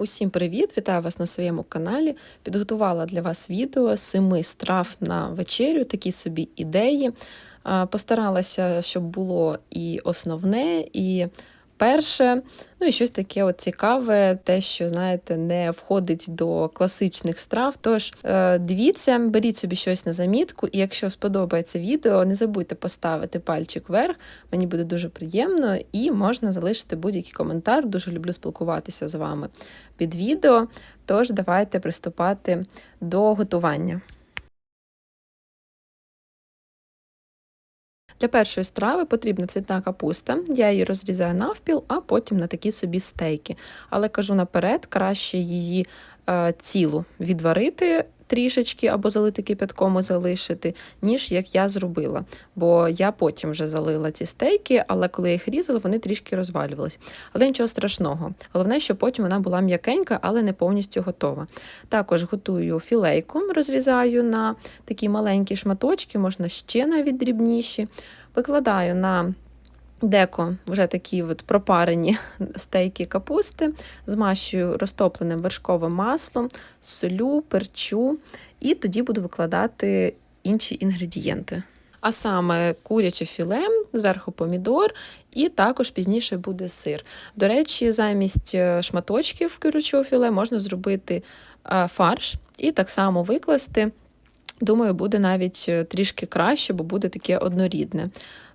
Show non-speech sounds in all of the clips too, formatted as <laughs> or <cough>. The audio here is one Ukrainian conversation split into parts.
Усім привіт! Вітаю вас на своєму каналі. Підготувала для вас відео семи страв на вечерю, такі собі ідеї. Постаралася, щоб було і основне, і перше, ну і щось таке от цікаве, те, що, знаєте, не входить до класичних страв. Тож е, дивіться, беріть собі щось на замітку, і якщо сподобається відео, не забудьте поставити пальчик вверх, мені буде дуже приємно, і можна залишити будь-який коментар. Дуже люблю спілкуватися з вами під відео. Тож давайте приступати до готування. Для першої страви потрібна цвітна капуста. Я її розрізаю навпіл, а потім на такі собі стейки. Але кажу наперед, краще її е, цілу відварити трішечки або залити кипятком і залишити, ніж як я зробила. Бо я потім вже залила ці стейки, але коли я їх різала, вони трішки розвалювались. Але нічого страшного. Головне, що потім вона була м'якенька, але не повністю готова. Також готую філейку, розрізаю на такі маленькі шматочки, можна ще навіть дрібніші. Викладаю на Деко вже такі от пропарені <laughs> стейки капусти, змащую розтопленим вершковим маслом, солю, перчу, і тоді буду викладати інші інгредієнти. А саме куряче філе, зверху помідор, і також пізніше буде сир. До речі, замість е, шматочків курячого філе можна зробити е, фарш і так само викласти. Думаю, буде навіть е, трішки краще, бо буде таке однорідне.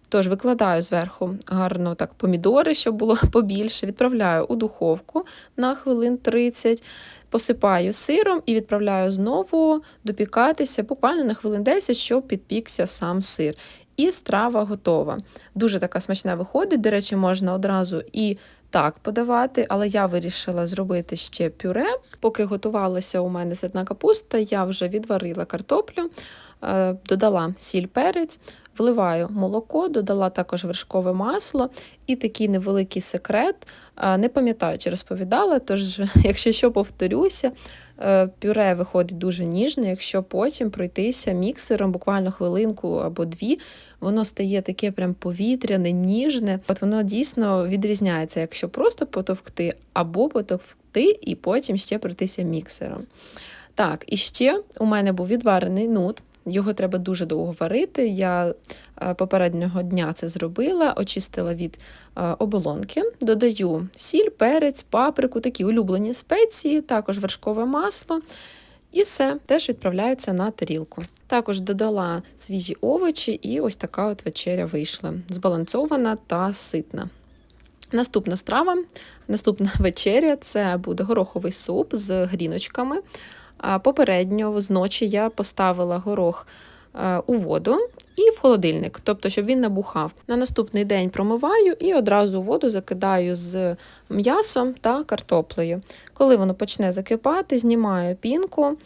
Тож викладаю зверху гарно так помідори, щоб було <laughs> побільше. Відправляю у духовку на хвилин 30, посипаю сиром і відправляю знову допікатися буквально на хвилин 10, щоб підпікся сам сир. І страва готова. Дуже така смачна виходить. До речі, можна одразу і так подавати, але я вирішила зробити ще пюре. Поки готувалася у мене святна капуста, я вже відварила картоплю, додала сіль перець. Вливаю молоко, додала також вершкове масло і такий невеликий секрет. Не пам'ятаю, чи розповідала, тож, <laughs> якщо що, повторюся, е, пюре виходить дуже ніжне, якщо потім пройтися міксером буквально хвилинку або дві, воно стає таке прям повітряне, ніжне. От воно дійсно відрізняється, якщо просто потовкти, або потовкти і потім ще пройтися міксером. Так, і ще у мене був відварений нут. Його треба дуже довго варити. Я е, попереднього дня це зробила, очистила від е, оболонки, додаю сіль, перець, паприку, такі улюблені спеції, також вершкове масло. І все теж відправляється на тарілку. Також додала свіжі овочі, і ось така от вечеря вийшла. Збалансована та ситна. Наступна страва, наступна <laughs> вечеря це буде гороховий суп з гріночками. Попередньо зночі я поставила горох е, у воду і в холодильник, тобто, щоб він набухав. На наступний день промиваю і одразу воду закидаю з м'ясом та картоплею. Коли воно почне закипати, знімаю пінку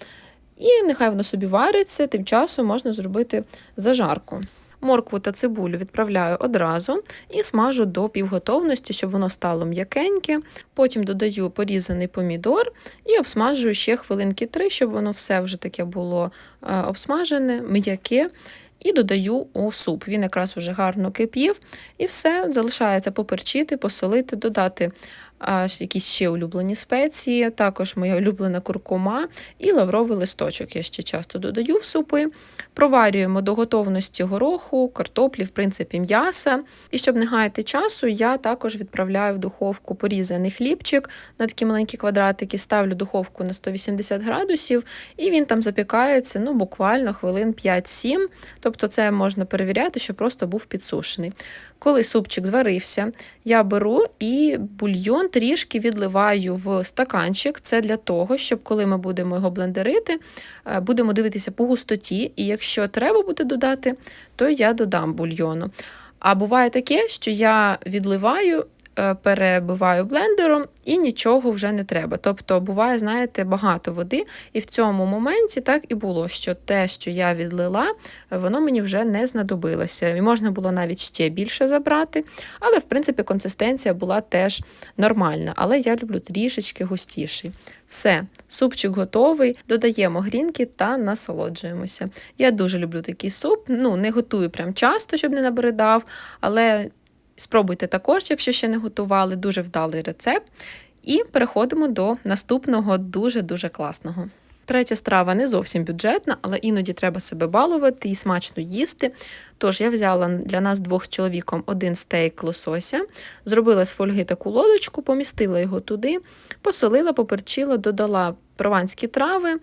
і нехай воно собі вариться, тим часом можна зробити зажарку. Моркву та цибулю відправляю одразу і смажу до півготовності, щоб воно стало м'якеньке. Потім додаю порізаний помідор і обсмажую ще хвилинки три, щоб воно все вже таке було е, обсмажене, м'яке. І додаю у суп. Він якраз вже гарно кипів, і все, залишається поперчити, посолити, додати якісь ще улюблені спеції, також моя улюблена куркума і лавровий листочок. Я ще часто додаю в супи. Проварюємо до готовності гороху, картоплі, в принципі, м'яса. І щоб не гаяти часу, я також відправляю в духовку порізаний хлібчик на такі маленькі квадратики, ставлю духовку на 180 градусів, і він там запікається ну, буквально хвилин 5-7. Тобто це можна перевіряти, що просто був підсушений. Коли супчик зварився, я беру і бульйон трішки відливаю в стаканчик. Це для того, щоб коли ми будемо його блендерити, будемо дивитися по густоті, і якщо треба буде додати, то я додам бульйону. А буває таке, що я відливаю Е, перебиваю блендером і нічого вже не треба. Тобто, буває, знаєте, багато води, і в цьому моменті так і було, що те, що я відлила, воно мені вже не знадобилося. І можна було навіть ще більше забрати, але, в принципі, консистенція була теж нормальна. Але я люблю трішечки густіший. Все, супчик готовий, додаємо грінки та насолоджуємося. Я дуже люблю такий суп. Ну, не готую прям часто, щоб не набридав, але Спробуйте також, якщо ще не готували, дуже вдалий рецепт. І переходимо до наступного дуже-дуже класного. Третя страва не зовсім бюджетна, але іноді треба себе балувати і смачно їсти. Тож я взяла для нас двох з чоловіком один стейк лосося, зробила з фольги таку лодочку, помістила його туди, посолила, поперчила, додала прованські трави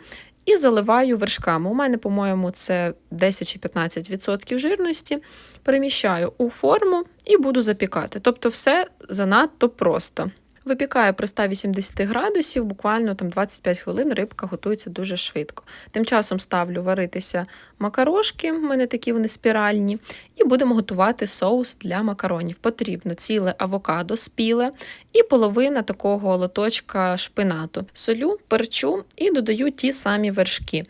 і заливаю вершками. У мене, по-моєму, це 10 чи 15% жирності. Переміщаю у форму і буду запікати. Тобто, все занадто просто. Випікаю при 180 градусів, буквально там 25 хвилин рибка готується дуже швидко. Тим часом ставлю варитися макарошки, в мене такі вони спіральні, і будемо готувати соус для макаронів. Потрібно ціле авокадо спіле і половина такого лоточка шпинату. Солю, перчу і додаю ті самі вершки.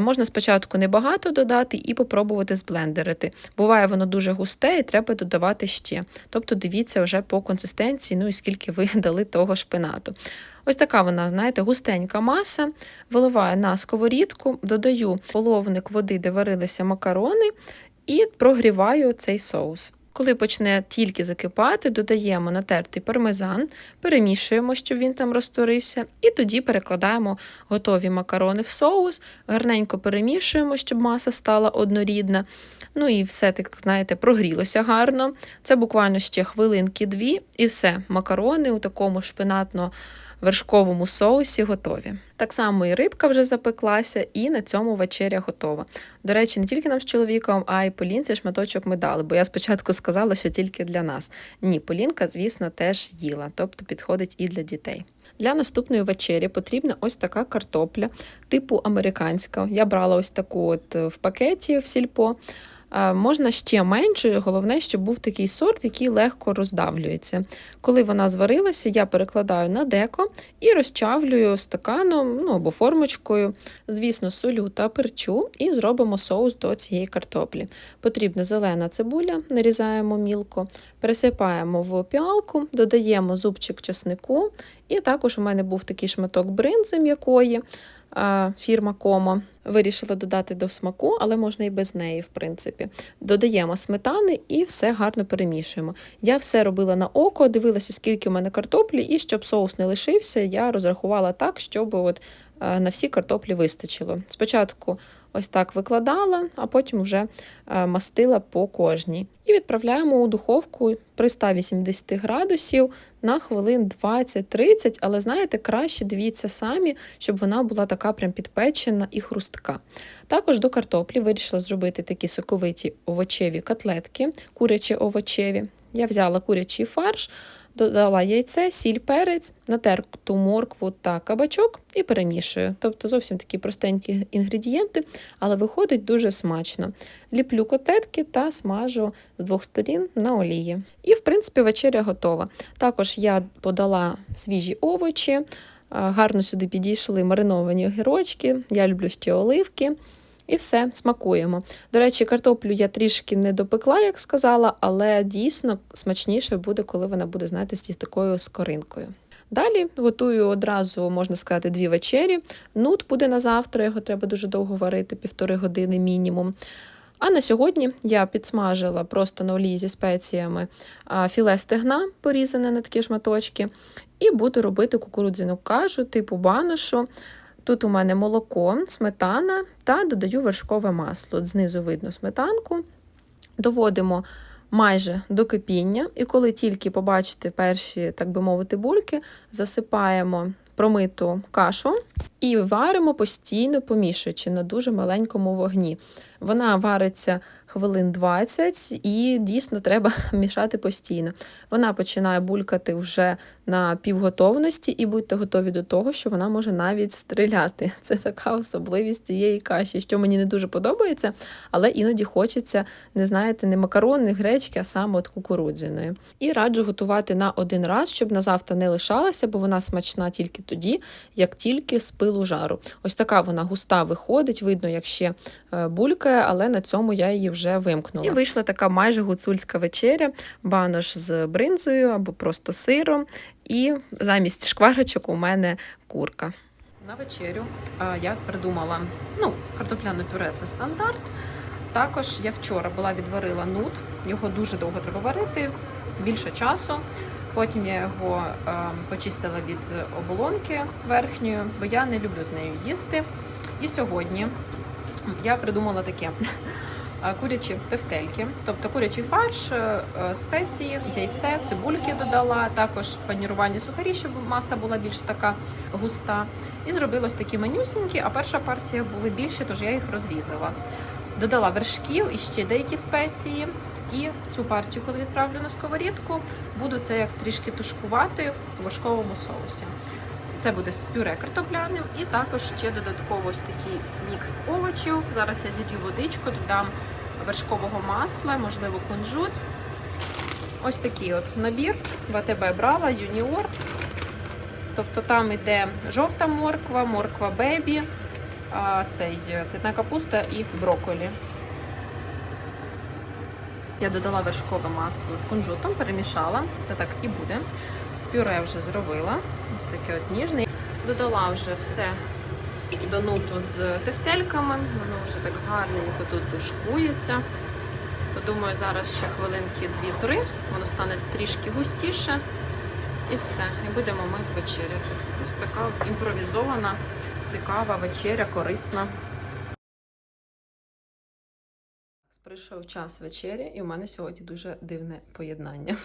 Можна спочатку небагато додати і попробувати зблендерити. Буває воно дуже густе і треба додавати ще. Тобто дивіться вже по консистенції, ну і скільки ви <laughs> дали того шпинату. Ось така вона, знаєте, густенька маса. Виливаю на сковорідку, додаю половник води, де варилися макарони, і прогріваю цей соус. Коли почне тільки закипати, додаємо натертий пармезан, перемішуємо, щоб він там розтворився, і тоді перекладаємо готові макарони в соус, гарненько перемішуємо, щоб маса стала однорідна. Ну і все так, знаєте, прогрілося гарно. Це буквально ще хвилинки-дві, і все, макарони у такому шпинатно вершковому соусі готові. Так само і рибка вже запеклася, і на цьому вечеря готова. До речі, не тільки нам з чоловіком, а й Полінці шматочок ми дали, бо я спочатку сказала, що тільки для нас. Ні, Полінка, звісно, теж їла, тобто підходить і для дітей. Для наступної вечері потрібна ось така картопля, типу американська. Я брала ось таку от в пакеті в сільпо. Можна ще менше, головне, щоб був такий сорт, який легко роздавлюється. Коли вона зварилася, я перекладаю на деко і розчавлюю стаканом ну, або формочкою, звісно, солю та перчу, і зробимо соус до цієї картоплі. Потрібна зелена цибуля, нарізаємо мілко, пересипаємо в піалку, додаємо зубчик чеснику, і також у мене був такий шматок бринзи м'якої. Фірма Комо вирішила додати до смаку, але можна і без неї, в принципі. Додаємо сметани і все гарно перемішуємо. Я все робила на око, дивилася, скільки у мене картоплі, і щоб соус не лишився, я розрахувала так, щоб от е, на всі картоплі вистачило. Спочатку ось так викладала, а потім вже е, мастила по кожній. І відправляємо у духовку при 180 градусів на хвилин 20-30, але знаєте, краще дивіться самі, щоб вона була така прям підпечена і хрустка. Також до картоплі вирішила зробити такі соковиті овочеві котлетки, курячі овочеві. Я взяла курячий фарш, додала яйце, сіль, перець, натерту моркву та кабачок і перемішую. Тобто зовсім такі простенькі інгредієнти, але виходить дуже смачно. Ліплю котлетки та смажу з двох сторін на олії. І, в принципі, вечеря готова. Також я подала свіжі овочі, е, гарно сюди підійшли мариновані огірочки, я люблю ще оливки. І все, смакуємо. До речі, картоплю я трішки не допекла, як сказала, але дійсно смачніше буде, коли вона буде, знаєте, з такою скоринкою. Далі готую одразу, можна сказати, дві вечері. Нут буде на завтра, його треба дуже довго варити, півтори години мінімум. А на сьогодні я підсмажила просто на олії зі спеціями філе стегна, порізане на такі шматочки, і буду робити кукурудзяну кашу типу баношу. Тут у мене молоко, сметана та додаю вершкове масло. Знизу видно сметанку. Доводимо майже до кипіння, і коли тільки побачите перші, так би мовити, бульки, засипаємо промиту кашу і варимо постійно помішуючи на дуже маленькому вогні. Вона вариться хвилин 20 і дійсно треба <laughs> мішати постійно. Вона починає булькати вже на півготовності, і будьте готові до того, що вона може навіть стріляти. <laughs> Це така особливість цієї каші, що мені не дуже подобається, але іноді хочеться, не знаєте, не макарон, не гречки, а саме от кукурудзяної. І раджу готувати на один раз, щоб на завтра не лишалася, бо вона смачна тільки тоді, як тільки з пилу жару. Ось така вона густа виходить, видно, як ще е, булькає, але на цьому я її вже вимкнула. І вийшла така майже гуцульська вечеря, банош з бринзою або просто сиром. І замість шкварочок у мене курка. На вечерю а, я придумала ну, картопляне пюре це стандарт. Також я вчора була відварила нут, його дуже довго треба варити, більше часу. Потім я його е, почистила від оболонки верхньої, бо я не люблю з нею їсти. І сьогодні я придумала таке. е, Курячі тефтельки, тобто курячий фарш, е, спеції, яйце, цибульки додала, також панірувальні сухарі, щоб маса була більш така густа. І зробилось такі манюсінькі, а перша партія були більші, тож я їх розрізала. Додала вершків і ще деякі спеції. І цю партію, коли відправлю на сковорідку, буду це як трішки тушкувати у вершковому соусі. Це буде з пюре картопляним і також ще додатково ось такий мікс овочів. Зараз я зідю водичку, додам вершкового масла, можливо, кунжут. Ось такий от набір в АТБ брала, юніор. Тобто там йде жовта морква, морква бебі, цвітна капуста і брокколі. Я додала вершкове масло з кунжутом, перемішала. Це так і буде. Пюре вже зробила. Ось таке от ніжне. Додала вже все до нуту з тефтельками. Воно вже так гарненько тут тушкується. Подумаю, зараз ще хвилинки 2-3, воно стане трішки густіше. І все. І будемо ми вечеряти. Ось така імпровізована, цікава вечеря, корисна. Прийшов час вечері, і у мене сьогодні дуже дивне поєднання.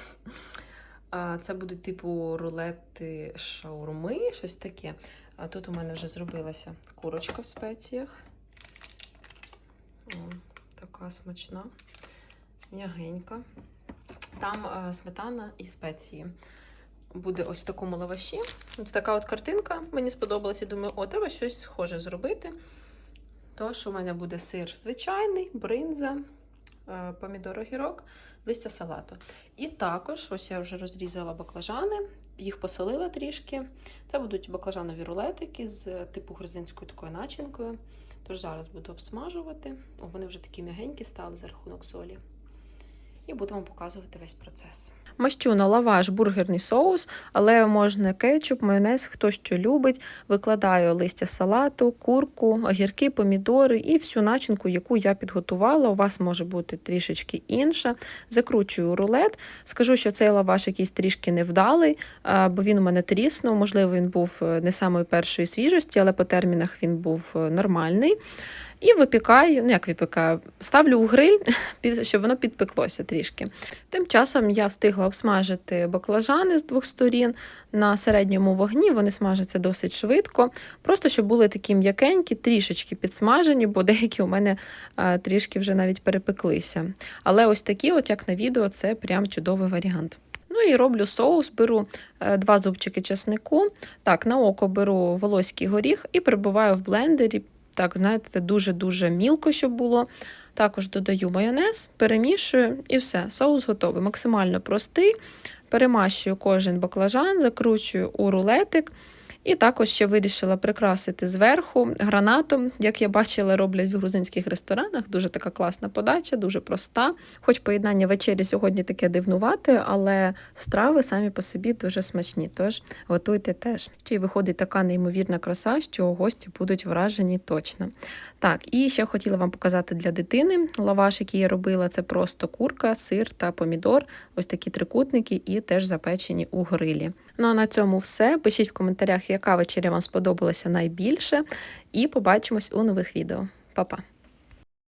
Це будуть типу рулети шаурми, щось таке. А тут у мене вже зробилася курочка в спеціях. О, така смачна, м'ягенька. Там а, сметана і спеції. Буде ось в такому лаваші. Ось така от картинка. Мені сподобалася. Думаю, о, треба щось схоже зробити. Тож у мене буде сир звичайний, бринза, помідор огірок, листя салату. І також, ось я вже розрізала баклажани, їх посолила трішки. Це будуть баклажанові рулетики з типу грузинською такою начинкою. Тож зараз буду обсмажувати. Вони вже такі м'ягенькі стали за рахунок солі. І буду вам показувати весь процес. Мащу на лаваш бургерний соус, але можна кетчуп, майонез, хто що любить. Викладаю листя салату, курку, огірки, помідори і всю начинку, яку я підготувала. У вас може бути трішечки інша. Закручую рулет. Скажу, що цей лаваш якийсь трішки невдалий, бо він у мене тріснув. Можливо, він був е, не самої першої свіжості, але по термінах він був е, нормальний. І випікаю, ну як випікаю, ставлю у гриль, <laughs> щоб воно підпеклося трішки. Тим часом я встигла обсмажити баклажани з двох сторін на середньому вогні. Вони смажаться досить швидко, просто щоб були такі м'якенькі, трішечки підсмажені, бо <laughs> деякі у мене а, трішки вже навіть перепеклися. Але ось такі, от як на відео, це прям чудовий варіант. Ну і роблю соус, беру е, два зубчики чеснику, так, на око беру волоський горіх і прибиваю в блендері. Так, знаєте, дуже-дуже мілко, щоб було. Також додаю майонез, перемішую і все, соус готовий. Максимально простий. Перемащую кожен баклажан, закручую у рулетик. І також ще вирішила прикрасити зверху гранатом, як я бачила, роблять в грузинських ресторанах. Дуже така класна подача, дуже проста. Хоч поєднання вечері сьогодні таке дивнувате, але страви самі по собі дуже смачні. Тож готуйте теж. Й виходить така неймовірна краса, що гості будуть вражені точно. Так, і ще хотіла вам показати для дитини лаваш, який я робила. Це просто курка, сир та помідор. Ось такі трикутники, і теж запечені у грилі. Ну а на цьому все. Пишіть в коментарях, яка вечеря вам сподобалася найбільше, і побачимось у нових відео. Па-па!